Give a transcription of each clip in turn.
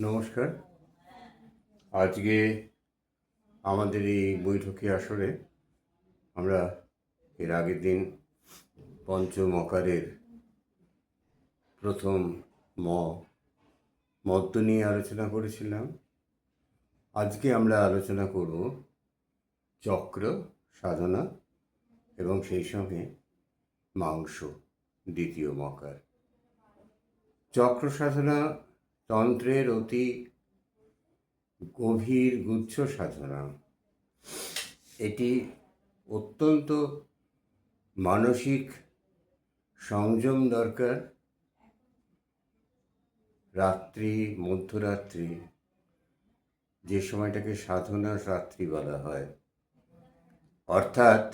নমস্কার। আজকে আমাদের এই বৈঠকি আসরে আমরা এর আগের দিন পঞ্চমকারের প্রথম ম, মদ্য নিয়ে আলোচনা করেছিলাম। আজকে আমরা আলোচনা করব চক্র, সাধনা এবং সেই সঙ্গে মাংস, দ্বিতীয় মকার। চক্র, সাধনা তন্ত্রের অতি গভীর গুচ্ছ সাধনা। এটি অত্যন্ত মানসিক সংযম দরকার। রাত্রি, মধ্যরাত্রি, যে সময়টাকে সাধনা রাত্রি বলা হয়, অর্থাৎ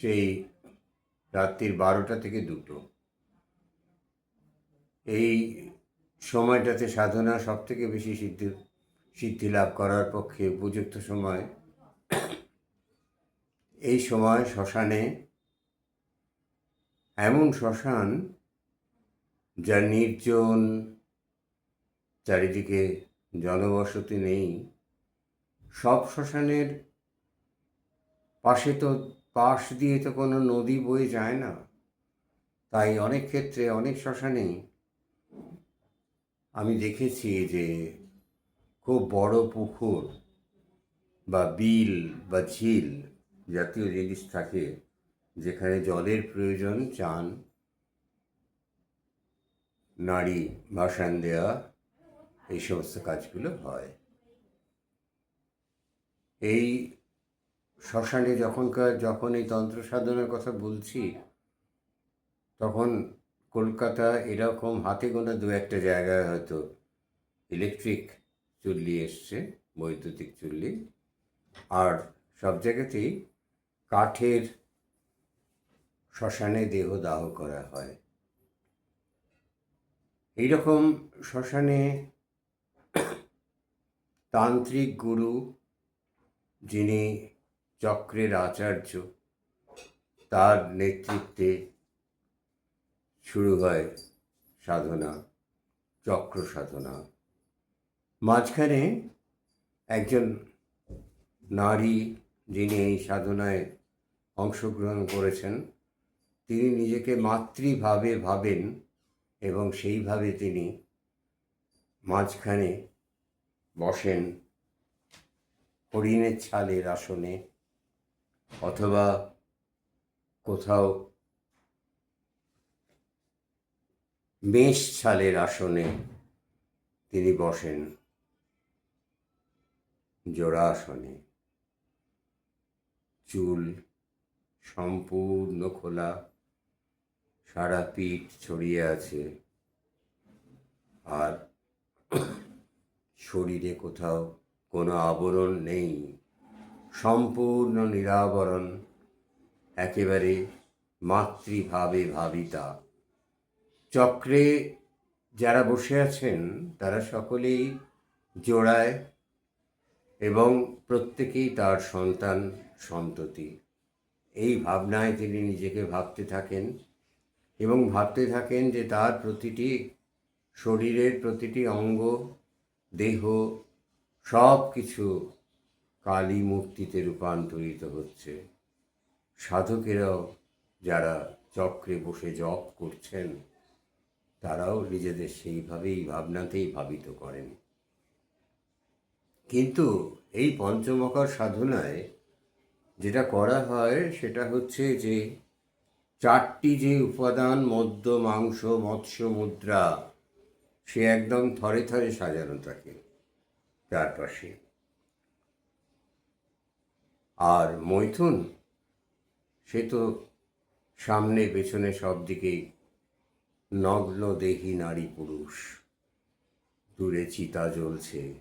সেই রাত্রির বারোটা থেকে দুটো। এই সময়টাতে সাধনা সব থেকে বেশি সিদ্ধি সিদ্ধি লাভ করার পক্ষে উপযুক্ত সময়। এই সময় শ্মশানে, এমন শ্মশান যা নির্জন, চারিদিকে জনবসতি নেই। সব শ্মশানের পাশে তো, পাশ দিয়ে তো কোনো নদী বয়ে যায় না। তাই অনেক ক্ষেত্রে অনেক শ্মশানেই আমি দেখেছি যে খুব বড় পুকুর বা বিল বা ঝিল জাতীয় জিনিস থাকে যেখানে জলের প্রয়োজন চান নারী ভাসান দেওয়া এই সমস্ত কাজগুলো হয়। এই শ্মশানে যখনকার, যখন এই তন্ত্র সাধনার কথা বলছি, তখন কলকাতা এরকম হাতে গোনা দু একটা জায়গায় হয়তো ইলেকট্রিক চুল্লি এসছে, বৈদ্যুতিক চুল্লি। আর সব জায়গাতেই কাঠের শ্মশানে দেহ দাহ করা হয়। এইরকম শ্মশানে তান্ত্রিক গুরু যিনি চক্রের আচার্য, তার নেতৃত্বে শুরু হয় সাধনা, চক্র সাধনা। মাঝখানে একজন নারী যিনি এই সাধনায় অংশগ্রহণ করেছেন, তিনি নিজেকে মাতৃভাবে ভাবেন এবং সেইভাবে তিনি মাঝখানে বসেন, হরিণের ছালের আসনে অথবা কোথাও মেষ ছালের আসনে তিনি বসেন জোড়া আসনে। চুল সম্পূর্ণ খোলা, সারা পিঠ ছড়িয়ে আছে। আর শরীরে কোথাও কোনো আবরণ নেই। সম্পূর্ণ নিরাবরণ, একেবারে মাতৃভাবে ভাবিতা। চক্রে যারা বসে আছেন, তারা সকলেই জোড়ায় এবং প্রত্যেকেই তার সন্তান সন্ততি। এই ভাবনায় তিনি নিজেকে ভাবতে থাকেন এবং ভাবতে থাকেন যে তার প্রতিটি শরীরের প্রতিটি অঙ্গ, দেহ সব কিছু কালী মূর্তিতে রূপান্তরিত হচ্ছে। সাধকেরাও যারা চক্রে বসে জপ করছেন তারাও নিজেদের সেইভাবেই, ভাবনাতেই ভাবিত করেন। কিন্তু এই পঞ্চমকর সাধনায় যেটা করা হয়, সেটা হচ্ছে যে চারটি যে উপাদান, মদ্য, মাংস, মৎস্য, মুদ্রা, সে একদম থরে থরে সাজানো থাকে চারপাশে। আর মৈথুন, সে তো সামনে, পেছনে সব দিকেই নগ্ন দেহি নারী পুরুষ। দূরে চিতা জ্বলছে।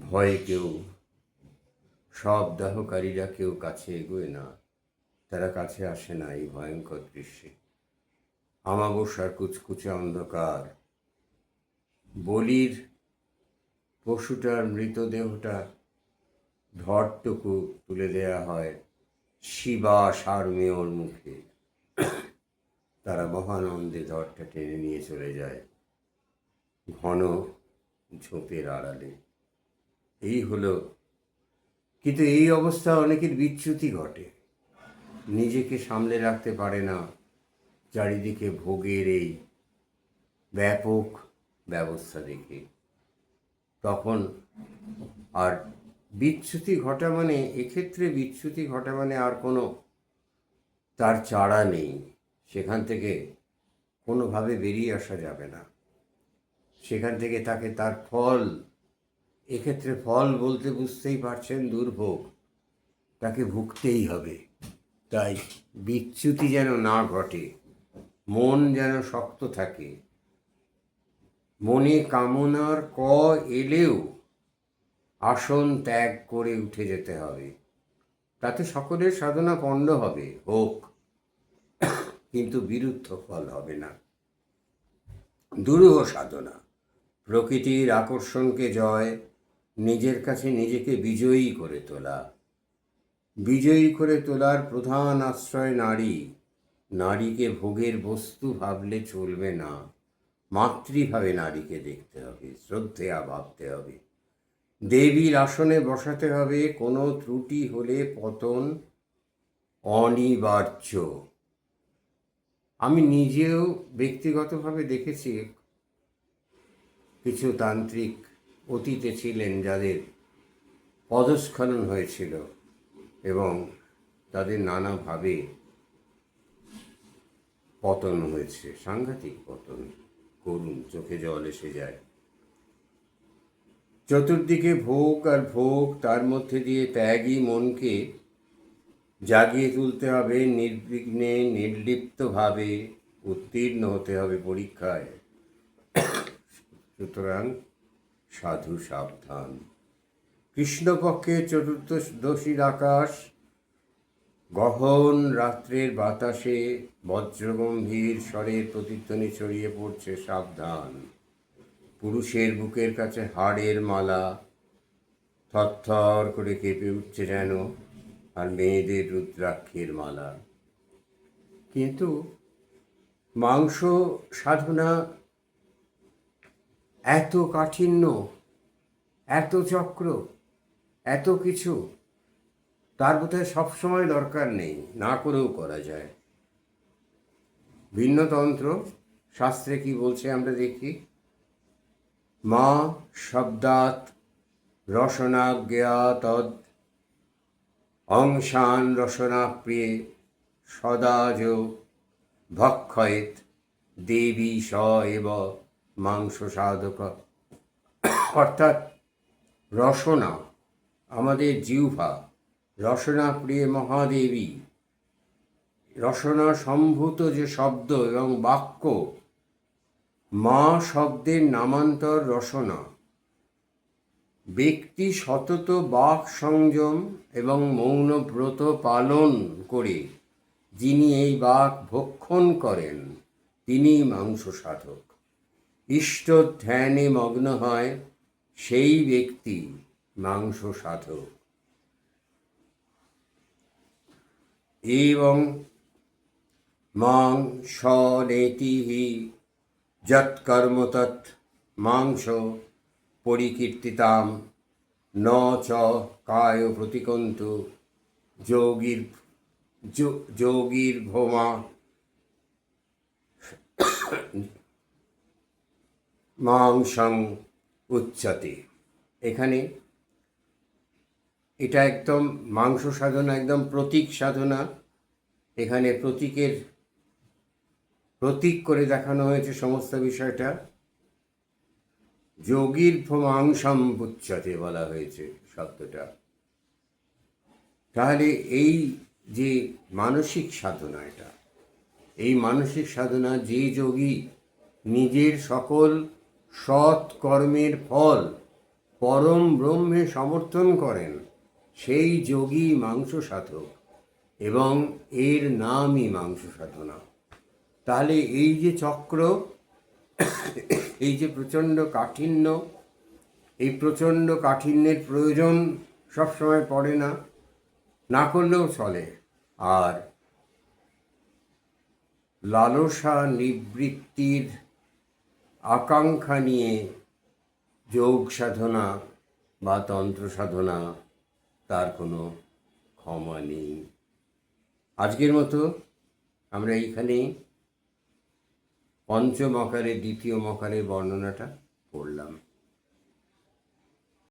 ভয়ে কেউ, সব দাহকারীরা কেউ কাছে এগোয় না। তারা কাছে আসে না এই ভয়ঙ্কর দৃশ্যে। আমাবস্যার কুচকুচে অন্ধকার। বলির পশুটার মৃতদেহটা ধরটুকু তুলে দেয়া হয় শিবা সারমেয়র মুখে। তারা মহানন্দে ধরটা টেনে নিয়ে চলে যায়। ঘন ঝোপের আড়ালে। এই হলো, কিন্তু এই অবস্থা অনেকের বিচ্যুতি ঘটে। নিজেকে সামলে রাখতে পারে না। চারিদিকে ভোগের এই ব্যাপক ব্যবস্থা দেখে। তখন আর বিচ্যুতি ঘটা মানে এক্ষেত্রে বিচ্যুতি ঘটা মানে আর কোনো তার চারা নেই। সেখান থেকে কোনোভাবে বেরিয়ে আসা যাবে না। সেখান থেকে তাকে তার ফল, এক্ষেত্রে ফল বলতে বুঝতেই পারছেন দুর্ভোগ, তাকে ভুগতেই হবে। তাই বিচ্যুতি যেন না ঘটে, মন যেন শক্ত থাকে। মনে কামনার ক এলেও আসন ত্যাগ করে উঠে যেতে হবে। তাতে সকলের সাধনা পণ্ড হবে, হোক। কিন্তু বিরুদ্ধ ফল হবে না। দুরূহ সাধনা। প্রকৃতির আকর্ষণকে জয়, নিজের কাছে নিজেকে বিজয়ী করে তোলা। বিজয়ী করে তোলার প্রধান আশ্রয় নারী। নারীকে ভোগের বস্তু ভাবলে চলবে না। মাতৃভাবে নারীকে দেখতে হবে, শ্রদ্ধেয়া ভাবতে হবে। দেবীর আসনে বসাতে হবে, কোনো ত্রুটি হলে পতন অনিবার্য। আমি নিজেও ব্যক্তিগতভাবে দেখেছি কিছু তান্ত্রিক অতীতে ছিলেন যাদের পদস্খলন হয়েছিল এবং তাদের নানাভাবে পতন হয়েছে, সাংঘাতিক পতন। করুন, চোখে জল এসে যায়। চতুর্দিকে ভোগ আর ভোগ, তার মধ্যে দিয়ে ত্যাগী মনকে জাগিয়ে তুলতে হবে, নির্বিঘ্নে, নির্লিপ্তভাবে উত্তীর্ণ হতে হবে পরীক্ষায়। সুতরাং সাধু সাবধান। কৃষ্ণপক্ষে চতুর্দশীর আকাশ, গহন রাত্রের বাতাসে বজ্রগম্ভীর স্বরের প্রতিধ্বনি ছড়িয়ে পড়ছে সাবধান। পুরুষের বুকের কাছে হাড়ের মালা, থরথর করে কেঁপে উঠছে যেন আর মেয়েদের রুদ্রাক্ষের মালা। কিন্তু মাংস সাধনা এত কাঠিন্য, এত চক্র, এত কিছু তার বোধহয় সবসময় দরকার নেই, না করেও করা যায়। ভিন্নতন্ত্র শাস্ত্রে কি বলছে আমরা দেখি? মা শব্দাত রসনাজ্ঞা তদ অংশান রসনা প্রিয়ে সদাজ ভক্ষয়েত দেবী স এব মাংস সাধক। অর্থাৎ রসনা, আমাদের জিহ্বা, রসনা প্রিয় মহাদেবী, রসনা সম্ভূত যে শব্দ এবং বাক্য, মা শব্দের নামান্তর রসনা। ব্যক্তি সতত বাক সংযম এবং মৌন ব্রত পালন করে, যিনি এই বাক ভক্ষণ করেন, তিনি মাংস সাধক। ইষ্ট ধ্যানে মগ্ন হয়, সেই ব্যক্তি মাংস সাধক। এবং মাং স্বনেতিহি যৎকর্ম তৎ মাংস পরিকীর্তিতাম। ন চ কায় প্রতিকন্তু। যোগীর যোগীর ভোমা। মাংসং উচ্চতে। এখানে এটা একদম মাংস সাধনা, একদম প্রতীক সাধনা। এখানে প্রতীকের প্রতীক করে দেখানো হয়েছে সমস্ত বিষয়টা। যোগীর মাংসম উচ্চতে বলা হয়েছে শব্দটা। তাহলে এই যে মানসিক সাধনা এটা, এই মানসিক সাধনা যে যোগী নিজের সকল সৎ কর্মের ফল পরম ব্রহ্মে সমর্থন করেন, সেই যোগী মাংস সাধক এবং এর নামই মাংস সাধনা। তাহলে এই যে চক্র এই যে প্রচণ্ড কাঠিন্য, এই প্রচণ্ড কাঠিন্যের প্রয়োজন সবসময় পড়ে না না করলেও চলে। আর লালসা নিবৃত্তির আকাঙ্ক্ষা নিয়ে যোগ সাধনা বা তন্ত্র সাধনা তার কোনো ক্ষমা নেই। আজকের মতো আমরা এইখানেই পঞ্চমকারের দ্বিতীয় মকারের বর্ণনাটা করলাম